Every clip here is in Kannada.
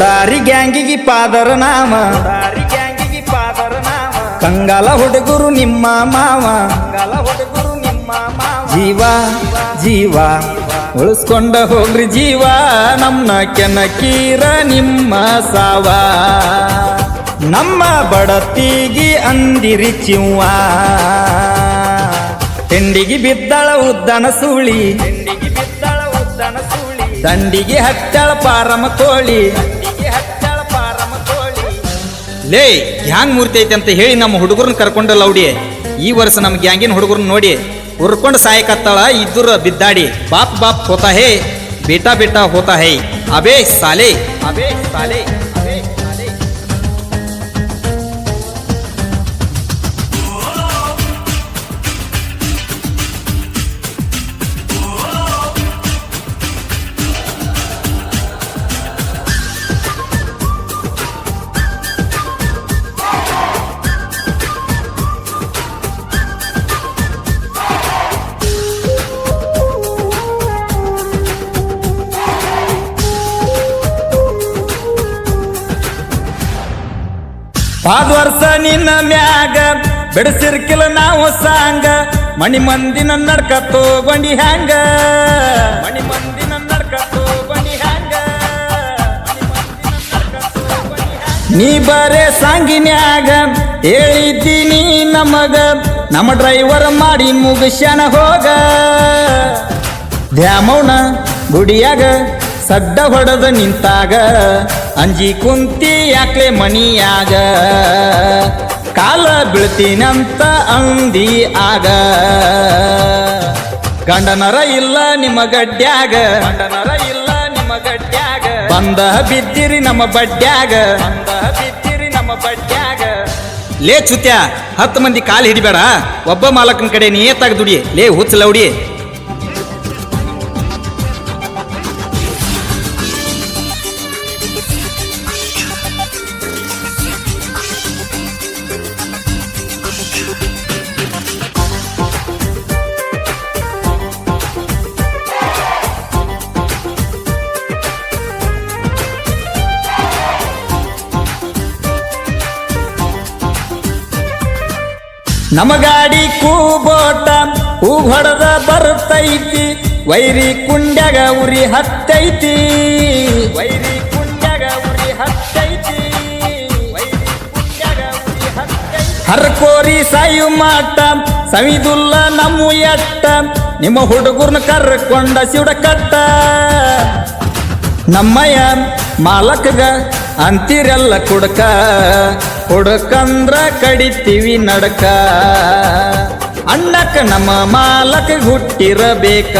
ಪುಡಾರಿ ಗ್ಯಾಂಗಿಗೆ ಪಾದರ ನಾಮ ಪುಡಾರಿ ಗ್ಯಾಂಗಿಗೆ ಪಾದರ ನಾಮ ಕಂಗಾಲ ಹುಡುಗರು ನಿಮ್ಮ ಮಾವ. ಕಂಗಾಲ ಹುಡುಗರು ನಿಮ್ಮ ಮಾವ. ಜೀವ ಜೀವ ಉಳಿಸ್ಕೊಂಡ ಹೋಗ್ರಿ ಜೀವ. ನಮ್ಮ ಕೆನಕೀರ ನಿಮ್ಮ ಸಾವ. ನಮ್ಮ ಬಡತಿಗಿ ಅಂದಿರಿ ಚಿವ್ವ. ಹೆಂಡಿಗಿ ಬಿದ್ದಳ ಉದ್ದನ ಸೂಳಿ. ತಿಂಡಿಗೆ ಬಿದ್ದಳ ಉದ್ದನ ಸೂಳಿ. ದಂಡಿಗೆ ಹತ್ತಳ ಪಾರಮ ಕೋಳಿ. ಲೇ ಗ್ಯಾಂಗ್ ಮೂರ್ತಿ ಐತೆ ಅಂತ ಹೇಳಿ ನಮ್ಮ ಹುಡುಗರನ್ನ ಕರ್ಕೊಂಡು ಲೌಡಿ ಈ ವರ್ಷ ನಮ್ಮ ಗ್ಯಾಂಗಿನ ಹುಡುಗರನ್ನ ನೋಡಿ ಉರ್ಕೊಂಡು ಸಾಯಕತ್ತಾಳ ಇದ್ದರ ಬಿದ್ದಾಡಿ. ಬಾಪ್ ಬಾಪ್ ಹೋತಾ ಹೇ ಬೇಟಾ ಬೇಟಾ ಹೋತಾ ಹೇ. ಅಬೇ ಸಾಲೆ. ಅಬೇ ಸಾಲೆ. ಪಾದ ವರ್ಷ ನಿನ್ನ ಮ್ಯಾಗ, ಬಿಡಿಸಿರ್ಕಿಲ್ಲ ನಾವು ಸಾಂಗ. ಮಣಿ ಮಂದಿನ ನಡ್ಕ ತಗೊಂಡಿ ಹ್ಯಾಂಗ. ಮಣಿ ಮಂದಿನ ನಡ್ಕ ತೋಗೊಂಡಿ ಹ್ಯಾಂಗ? ನೀ ಬರೇ ಸಾಂಗಿನ್ಯಾಗ ಹೇಳಿದ್ದೀನಿ ನಮಗ. ನಮ್ಮ ಡ್ರೈವರ್ ಮಾಡಿ ಮುಗಿಸ್ಯಾನ ಹೋಗ. ದ್ಯಾಮೌನ ಗುಡಿಯಾಗ ಸಡ್ಡ ಹೊಡೆದ ನಿಂತಾಗ. ಅಂಜಿ ಕುಂತಿ ಯಾಕ್ಲೆ ಮನಿಯಾಗ? ಕಾಲ ಬೀಳ್ತೀನಂತ ಅಂದಿ ಆಗ. ಗಂಡನರ ಇಲ್ಲ ನಿಮ್ಮ ಗಡ್ಡ್ಯಾಗ. ಗಂಡನರ ಇಲ್ಲ ನಿಮ್ಮ ಗಡ್ಡ್ಯಾಗ. ಬಂದ ಬಿದ್ದಿರಿ ನಮ್ಮ ಬಡ್ಡ್ಯಾಗ. ಬಂದ ಬಿದ್ದಿರಿ ನಮ್ಮ ಬಡ್ಡ್ಯಾಗ. ಲೇ ಚುತ್ಯ ಹತ್ತು ಮಂದಿ ಕಾಲು ಹಿಡಿಬೇಡ. ಒಬ್ಬ ಮಾಲಕನ ಕಡೆ ನಿಯತ್ತಾಗಿ ದುಡಿ. ಲೇ ಹುಚ್ಚ ಲೌಡಿ. ನಮ್ಮ ಗಾಡಿ ಕೂಬೋಟ ಹೂ ಹೊಡೆದ ಬರ್ತೈತಿ. ವೈರಿ ಕುಂಡ್ಯಾಗ ಉರಿ ಹತ್ತೈತಿ. ವೈರಿ ಕುಂಡ್ಯಾಗ ಉರಿ ಹತ್ತೈತಿ. ಹರ್ಕೋರಿ ಸಾಯು ಮಾಟ, ಸವಿದುಲ್ಲ ನಮ್ಮ ಎಟ್ಟ. ನಿಮ್ಮ ಹುಡುಗರ್ನ ಕರ್ಕೊಂಡ ಸಿಡ ಕಟ್ಟ ನಮ್ಮಯ್ಯ ಮಾಲಕಗ ಅಂತಿರೆಲ್ಲ ಕುಡಕ ಹುಡುಕಂದ್ರ ಕಡಿತೀವಿ ನಡಕ. ಅಣ್ಣಕ್ಕ ನಮ್ಮ ಮಾಲಕ ಹುಟ್ಟಿರಬೇಕ.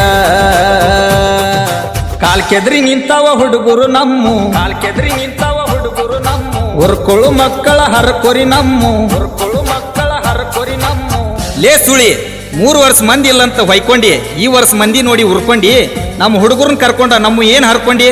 ಕಾಲ್ ಕೆದ್ರಿ ನಿಂತಾವ ಹುಡುಗರು ನಮ್ಮ. ಕಾಲ್ ಕೆದ್ರಿ ನಿಂತಾವ ಹುಡುಗರು ನಮ್ಮ. ಉರ್ಕೊಳು ಮಕ್ಕಳ ಹರಕೊರಿ ನಮ್ಮ. ಉರ್ಕೊಳು ಮಕ್ಕಳ ಹರಕೊರಿ ನಮ್ಮ. ಲೇ ಸುಳಿ ಮೂರು ವರ್ಷ ಮಂದಿ ಇಲ್ಲಂತ ಹೊಯ್ಕೊಂಡಿ ಈ ವರ್ಷ ಮಂದಿ ನೋಡಿ ಹುರ್ಕೊಂಡಿ ನಮ್ಮ ಹುಡುಗರನ್ನ ಕರ್ಕೊಂಡ ನಮ್ಮ ಏನು ಹರ್ಕೊಂಡಿ?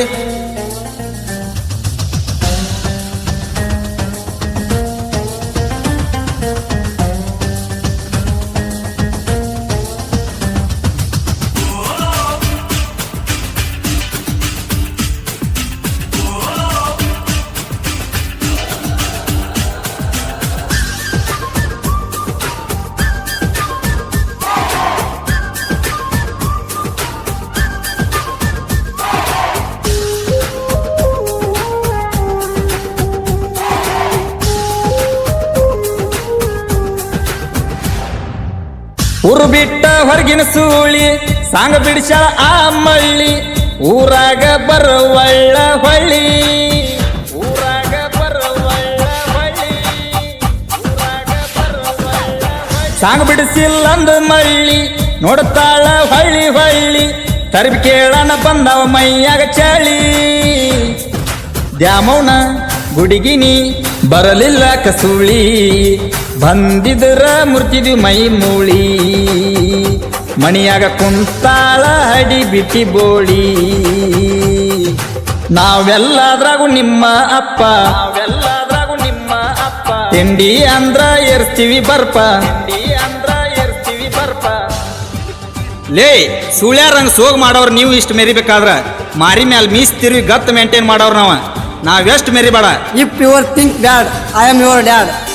ಊರು ಬಿಟ್ಟ ಹೊರಗಿನ ಸೂಳಿ, ಸಾಂಗ ಬಿಡಿಸ್ಯಾಳ ಆ ಮಳ್ಳಿ. ಊರಾಗ ಬರುವಳ್ಳ ಹೊಳ್ಳಿ. ಊರಾಗ ಬರುವಳ್ಳ ಹೊಳ್ಳಿ. ಸಾಂಗ್ ಬಿಡಿಸಿಲ್ಲಂದ ಮಳ್ಳಿ ನೋಡ್ತಾಳ ಹೊಳ್ಳಿ ಹೊಳ್ಳಿ. ತರಬಿ ಕೇಳನ ಬಂದವ ಮೈಯಾಗ ಚಳಿ. ದ್ಯಾಮೌನ ಗುಡಿಗಿನಿ ಬರಲಿಲ್ಲ ಕಸೂಳಿ. ಬಂದಿದ್ರ ಮುರ್ತಿದ್ವಿ ಮೈ ಮೂಳಿ. ಮಣಿಯಾಗ ಕುಂತಾಳ ಹಡಿ ಬಿಟ್ಟಿ ಬೋಳಿ. ನಾವೆಲ್ಲದ್ರಾಗು ನಿಮ್ಮ ಅಪ್ಪ. ನಾವೆಲ್ಲದ್ರಾಗು ನಿಮ್ಮ ಅಪ್ಪ. ತಿಂಡಿ ಅಂದ್ರ ಏರ್ಸ್ತೀವಿ ಬರ್ಪ. ತಿಂಡಿ ಅಂದ್ರ ಏರ್ಸ್ತೀವಿ ಬರ್ಪ. ಲೇ ಸುಳ್ಯಾರಂಗ್ ಸೋಗ್ ಮಾಡೋರು ನೀವು ಇಷ್ಟು ಮೆರಿಬೇಕಾದ್ರ. ಮಾರಿ ಮ್ಯಾಲ ಮೀಸ್ತಿರ್ವಿ ಗತ್ ಮೇಂಟೈನ್ ಮಾಡೋರು ನಾವ. ನಾವೆಷ್ಟು ಮೆರಿಬೇಡ. If your think dad I am your dad.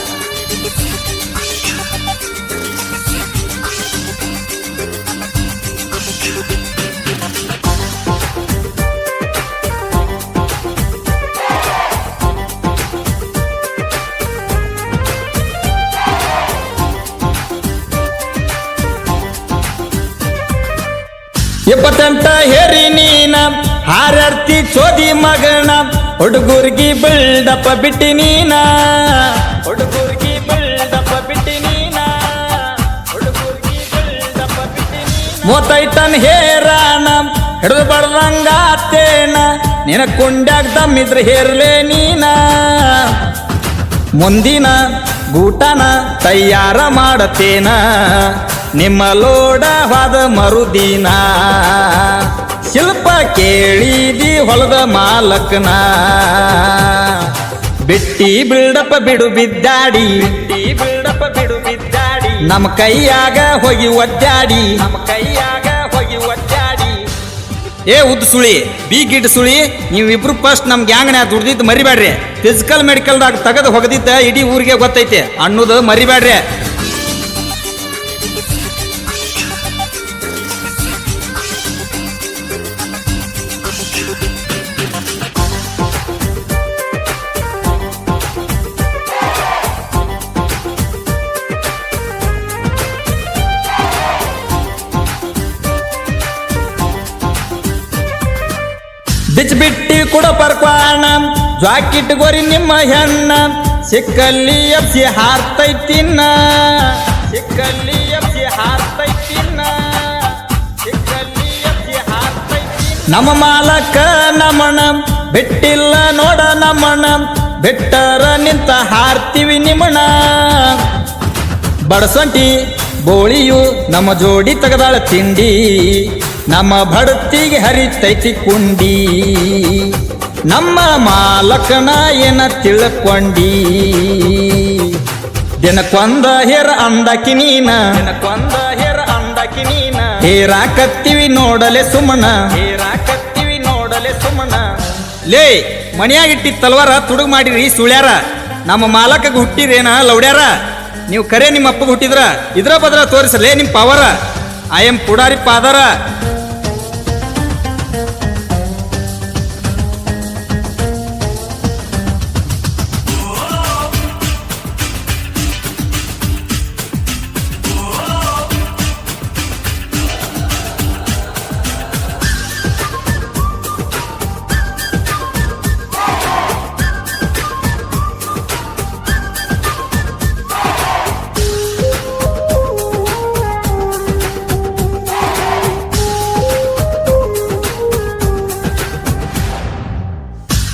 ಇಪ್ಪತ್ತೆಂಟ ಹೇರಿ ನೀನ, ಹಾರರ್ತಿ ಚೋದಿ ಮಗಣ ಹುಡುಗುರ್ಗಿ ಬಿಲ್ಡಪ್ಪ ಬಿಟ್ಟಿ ನೀನ. ಹುಡುಗುರ್ಗಿ ಬಿಲ್ಡಪ್ಪ ಬಿಟ್ಟಿ ನೀನ. ಹುಡುಗುರ್ಗಿ ಬಿಲ್ಡಪ್ಪ ಬಿಟ್ಟಿ ಮೂವತ್ತೈತನ್ ಹೇರಾನ ಹಿಡಿದು ಬಡ್ದಂಗಾತೇನ ನಿನ ಕುಂಡ್ಯಾಗ ದಮ್ಮಿದ್ರೆ ಹೇರ್ಲೆ ನೀನ. ಮುಂದಿನ ಗೂಟನ ತಯಾರ ಮಾಡತೇನ. ನಿಮ್ಮ ಲೋಡವಾದ ಮರುದಿನ. ಶಿಲ್ಪ ಕೇಳಿದಿ ಹೊಲದ ಮಾಲಕನ. ಬಿಟ್ಟಿ ಬಿಲ್ಡಪ್ಪ ಬಿಡು ಬಿದ್ದಾಡಿ. ಬಿಟ್ಟಿ ಬಿಲ್ಡಪ್ಪ ಬಿಡು ಬಿದ್ದಾಡಿ. ನಮ್ಮ ಕೈಯಾಗ ಹೋಗಿ ಒದ್ದಾಡಿ. ನಮ್ಮ ಕೈಯಾಗ ಹೋಗಿ ಒದ್ದಾಡಿ. ಏ ಉದ್ದ ಸುಳಿ ಬಿ ಗಿಡ್ ಸುಳಿ ನೀವಿಬ್ರು ಫಸ್ಟ್ ನಮ್ಗೆ ಗ್ಯಾಂಗ್ನ ದುಡ್ದಿದ್ದು ಮರಿಬೇಡ್ರಿ ಫಿಸಿಕಲ್ ಮೆಡಿಕಲ್ದಾಗ ತೆಗೆದು ಹೊಗದಿದ್ದ ಇಡೀ ಊರಿಗೆ ಗೊತ್ತೈತೆ. ಅನ್ನೋದು ಮರಿಬೇಡ್ರಿ ಬಿಚ್ ಬಿಟ್ಟಿ ಕೂಡ ಪರ್ಕ್ವಾಣ. ಜಾಕಿಟ್ ಗೋರಿ ನಿಮ್ಮ ಹೆಣ್ಣ. ಸಿಕ್ಕಲ್ಲಿ ಎಪ್ಸಿ ಹಾರ್ತೈತಿನ್ನ. ಸಿಕ್ಕಲ್ಲಿ ಎಪ್ಸಿ ಹಾರ್ತೈತಿನ್ನ. ಸಿಕ್ಕಲ್ಲಿ ಎಪ್ಸಿ ಹಾರ್ತೈತಿ ನಮ್ಮ ಮಾಲಕ ನಮಣ ಬಿಟ್ಟಿಲ್ಲ ನೋಡ ನಮಣ ಬಿಟ್ಟರ ನಿಂತ ಹಾರ್ತೀವಿ ನಿಮಣ ಬಡಸಂಟಿ, ಬೋಳಿಯು ನಮ್ಮ ಜೋಡಿ ತೆಗೆದಾಳ ತಿಂಡಿ. ನಮ್ಮ ಬಡತಿಗೆ ಹರಿತೈತಿ ಕುಂಡಿ. ನಮ್ಮ ಮಾಲಕನ ಏನ ತಿಳ್ಕೊಂಡಿ. ಕೊಂದ ಹೇರ ಅಂದಕಿ ನೀನ. ಕೊಂದ ಹೇರ ಅಂದಕಿ ನೀನ. ಹೇರಾಕತ್ತೀವಿ ನೋಡಲೆ ಸುಮನ. ಹೇರಾಕತ್ತೀವಿ ನೋಡಲೆ ಸುಮನ. ಲೇ ಮನೆಯಾಗಿಟ್ಟಿ ತಲ್ವಾರ ತುಡುಗ್ ಮಾಡಿರಿ ಸುಳ್ಯಾರ? ನಮ್ಮ ಮಾಲಕಗೆ ಹುಟ್ಟಿರೇನ ಲೌಡ್ಯಾರ? ನೀವು ಕರೆ ನಿಮ್ಮ ಅಪ್ಪಗೆ ಹುಟ್ಟಿದ್ರ ಇದ್ರ ಬದ್ರ ತೋರಿಸಲೇ ನಿಮ್ಮ ಪವರ. ಐ ಎಂ ಪುಡಾರಿ ಪಾದರ.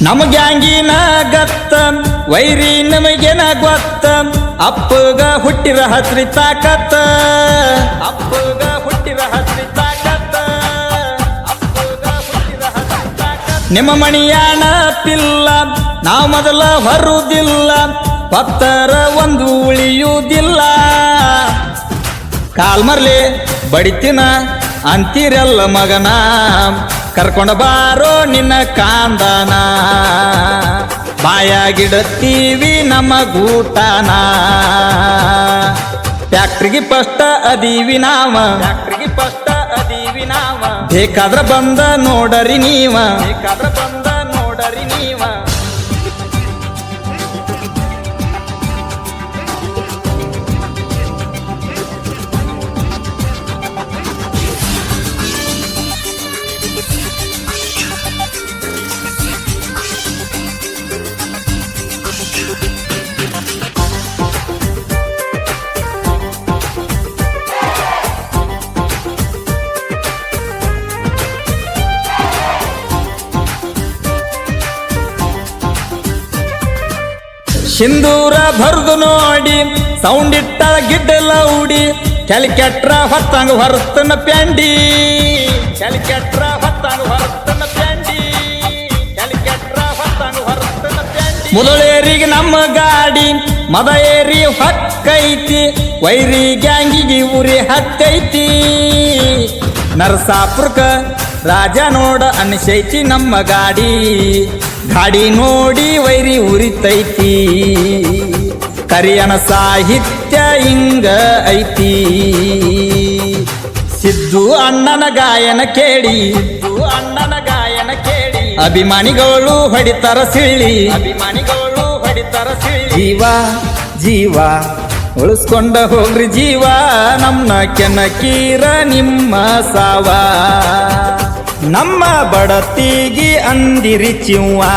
ನಮ್ಮ ಗ್ಯಾಂಗಿನ ವೈರಿ ನಮಗೆ ಗೊತ್ತ ಅಪ್ಪಗ ಹುಟ್ಟಿರ ಹಸ್ರಿ ತಾಕತ್ತ. ಅಪ್ಪಗ ಹುಟ್ಟಿರ ಹಸ್ರಿ ತಾಕತ್ತ. ನಿಮ್ಮ ಮಣಿಯಾಣ ಪಿಲ್ಲ ನಾವು ಮೊದಲ ಹೊರುವುದಿಲ್ಲ ಪತ್ತರ ಒಂದು ಉಳಿಯುವುದಿಲ್ಲ. ಕಾಲ್ಮರ್ಲಿ ಬಡಿತಿನ ಅಂತೀರಲ್ಲ ಮಗನ. ಕರ್ಕೊಂಡು ಬಾರೋ ನಿನ್ನ ಕಾಂದನ. ಬಾಯಾಗಿಡತ್ತೀವಿ ನಮ್ಮ ಗೂಟನ ಫ್ಯಾಕ್ಟ್ರಿಗೆ ಫಸ್ಟ್ ಅದೀವಿ ನಾವ. ಫ್ಯಾಕ್ಟ್ರಿಗೆ ಫಸ್ಟ್ ಅದೀವಿ ನಾವ. ಬೇಕಾದ್ರ ಬಂದ ನೋಡರಿ ನೀವ. ಬೇಕಾದ್ರ ಬಂದ ನೋಡರಿ ನೀವ. ಸಿಂಧೂರ ಬರ್ದು ನೋಡಿ ಸೌಂಡ್ ಇಟ್ಟಳ ಗಿಡ್ಡ ಲೌಡಿ ಕೆಲ್ಕೆಟ್ರ ಹೊತ್ತಂಗ ಹೊರತನ ಪ್ಯಾಂಡಿ. ಕೆಲ್ಕೆಟ್ರ ಹೊತ್ತಂಗ ಹೊರತನ ಪ್ಯಾಂಡಿ. ಕೆಲ್ಕೆಟ್ರ ಹೊತ್ತಂಗ ಹೊರತನ ಪ್ಯಾಂಡಿ. ಮುದಳೇರಿಗೆ ನಮ್ಮ ಗಾಡಿ ಮದ ಏರಿ ಹೊಕ್ಕೈತಿ, ವೈರಿ ಗ್ಯಾಂಗಿಗೆ ಉರಿ ಹತ್ತೈತಿ. ನರಸಾಪುರಕ ರಾಜ ನೋಡ ಅನಿಸೈತಿ ನಮ್ಮ ಗಾಡಿ. ಗಾಡಿ ನೋಡಿ ವೈರಿ ಉರಿತೈತಿ. ಕರಿಯನ ಸಾಹಿತ್ಯ ಹಿಂಗ ಐತಿ. ಸಿದ್ದು ಅಣ್ಣನ ಗಾಯನ ಕೇಳಿ. ಅಣ್ಣನ ಗಾಯನ ಕೇಳಿ. ಅಭಿಮಾನಿಗಳು ಹೊಡಿತರ ಸಿಳ್ಳಿ. ಅಭಿಮಾನಿಗಳು ಹೊಡಿತರ ಸಿಳ್ಳಿ. ಜೀವ ಜೀವ, ಉಳಿಸ್ಕೊಂಡ ಹೋಗ್ರಿ ಜೀವ. ನಮ್ಮ ಕೆನಕೀರ ನಿಮ್ಮ ಸಾವ. ನಮ್ಮ ಬಡತಿಗೆ ಅಂದಿರಿ ಚಿವ್ವಾ.